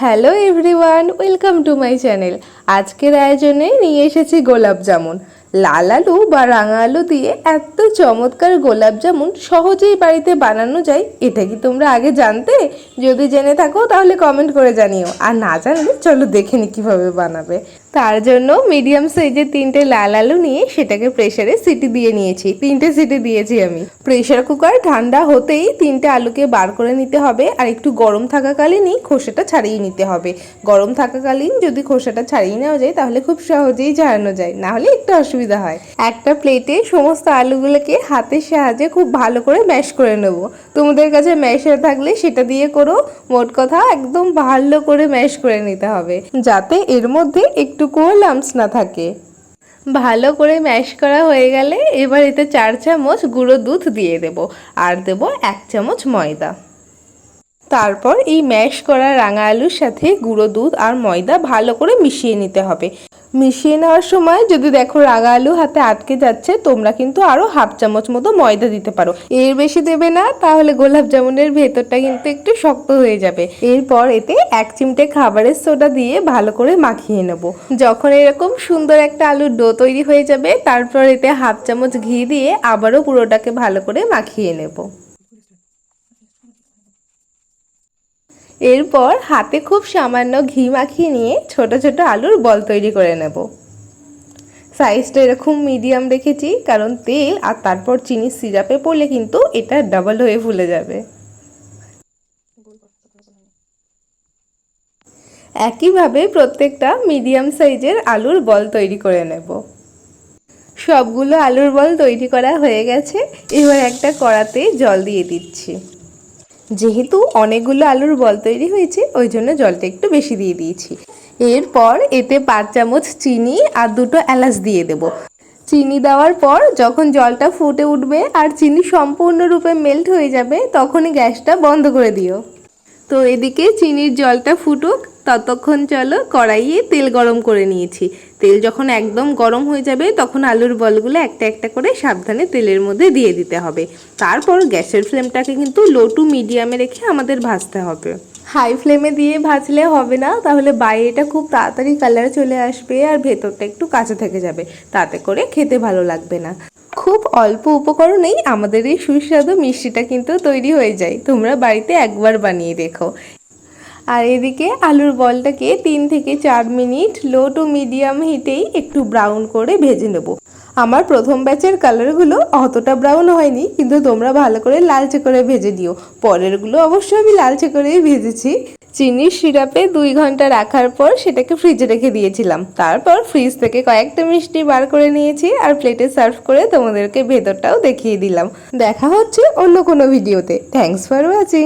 Hello everyone, welcome to my channel. আজকের আয়োজনে নিয়ে এসেছি গোলাপ জামুন। লাল আলু বা রাঙা আলু দিয়ে এত চমৎকার গোলাপ জামুন সহজেই বাড়িতে বানানো যায়, এটা কি তোমরা আগে জানতে? যদি জেনে থাকো তাহলে কমেন্ট করে জানিও। আর না জানলে চলো দেখে নি কীভাবে বানাবে। তার জন্য মিডিয়াম সাইজের তিনটে লাল আলু নিয়ে সেটাকে প্রেসারে সিটি দিয়ে নিয়েছি। তিনটে সিটি দিয়েছি আমি। প্রেশার কুকার ঠান্ডা হতেই তিনটে আলুকে বার করে নিতে হবে আর একটু গরম থাকাকালীনই খোসাটা ছাড়িয়ে নিতে হবে। গরম থাকাকালীন যদি খোসাটা ছাড়িয়ে নেওয়া যায় তাহলে খুব সহজেই ছাড়ানো যায়, না হলে একটু অসুবিধা হয়। একটা প্লেটে সমস্ত আলুগুলোকে হাতের সাহায্যে খুব ভালো করে ম্যাশ করে নেব। তোমাদের কাছে ম্যাশার থাকলে সেটা দিয়ে করো। মোট কথা একদম ভালো করে ম্যাশ করে নিতে হবে। যাতে এর মধ্যে একটুকুও লামস না থাকে। ভালো করে ম্যাশ করা হয়ে গেলে এবার এতে চার চামচ গুঁড়ো দুধ দিয়ে দেব। আর দেব এক চামচ ময়দা। তারপর এই ম্যাশ করা রাঙা আলুর সাথে গুঁড়ো দুধ আর ময়দা ভালো করে মিশিয়ে নিতে হবে। মিশিয়ে নেওয়ার সময় যদি দেখো রাঙা আলু হাতে আটকে যাচ্ছে, তোমরা কিন্তু আরও হাফ চামচ মতো ময়দা দিতে পারো। এর বেশি দেবে না, তাহলে গোলাপ জামুনের ভেতরটা কিন্তু একটু শক্ত হয়ে যাবে। এরপর এতে এক চিমটে খাবারের সোডা দিয়ে ভালো করে মাখিয়ে নেব। যখন এরকম সুন্দর একটা আলুর ডো তৈরি হয়ে যাবে, তারপর এতে হাফ চামচ ঘি দিয়ে আবারও পুরোটাকে ভালো করে মাখিয়ে নেব। এরপর হাতে খুব সামান্য ঘি মাখিয়ে নিয়ে ছোট ছোট আলুর বল তৈরি করে নেব। সাইজটা এরকম মিডিয়াম রেখেছি, কারণ তেল আর তারপর চিনি সিরাপে পড়লে কিন্তু এটা ডাবল হয়ে ফুলে যাবে। একইভাবে প্রত্যেকটা মিডিয়াম সাইজের আলুর বল তৈরি করে নেব। সবগুলো আলুর বল তৈরি করা হয়ে গেছে, এবার একটা কড়াতে জল দিয়ে দিচ্ছি। যেহেতু অনেকগুলো আলুর বল তৈরি হয়েছে, ওই জন্য জলটা একটু বেশি দিয়ে দিয়েছি। এরপর এতে পাঁচ চামচ চিনি আর দুটো এলাচ দিয়ে দেব। চিনি দেওয়ার পর যখন জলটা ফুটে উঠবে আর চিনি সম্পূর্ণরূপে মেল্ট হয়ে যাবে, তখনই গ্যাসটা বন্ধ করে দিও। তো এদিকে চিনির জলটা ফুটুক ততক্ষণ চলো কড়াইয়ে তেল গরম করে নিয়েছি। তেল যখন একদম গরম হয়ে যাবে, তখন আলুর বলগুলো একটা একটা করে সাবধানে তেলের মধ্যে দিয়ে দিতে হবে। তারপর গ্যাসের ফ্লেমটাকে কিন্তু লো টু মিডিয়ামে রেখে আমাদের ভাজতে হবে। হাই ফ্লেমে দিয়ে ভাজলে হবে না, তাহলে বাইরেটা খুব তাড়াতাড়ি কালার চলে আসবে আর ভেতরটা একটু কাঁচা থেকে যাবে। তাতে করে খেতে ভালো লাগবে না। খুব অল্প উপকরণেই আমাদের এই সুস্বাদু মিষ্টিটা কিন্তু তৈরি হয়ে যায়। তোমরা বাড়িতে একবার বানিয়ে দেখো। আর এদিকে আলুর বলটাকে তিন থেকে চার মিনিট লো টু মিডিয়াম হিটেই একটু ব্রাউন করে ভেজে নেব। আমার প্রথম ব্যাচের কালারগুলো অতটা ব্রাউন হয়নি, কিন্তু তোমরা ভালো করে লালচে করে ভেজে দিও পরেরগুলো অবশ্যই আমি লালচে করেই ভেজেছি। চিনির সিরাপে দুই ঘণ্টা রাখার পর সেটাকে ফ্রিজে রেখে দিয়েছিলাম। তারপর ফ্রিজ থেকে কয়েকটা মিষ্টি বার করে নিয়েছি আর প্লেটে সার্ভ করে তোমাদেরকে ভেতরটাও দেখিয়ে দিলাম। দেখা হচ্ছে অন্য কোনো ভিডিওতে থ্যাংকস ফর ওয়াচিং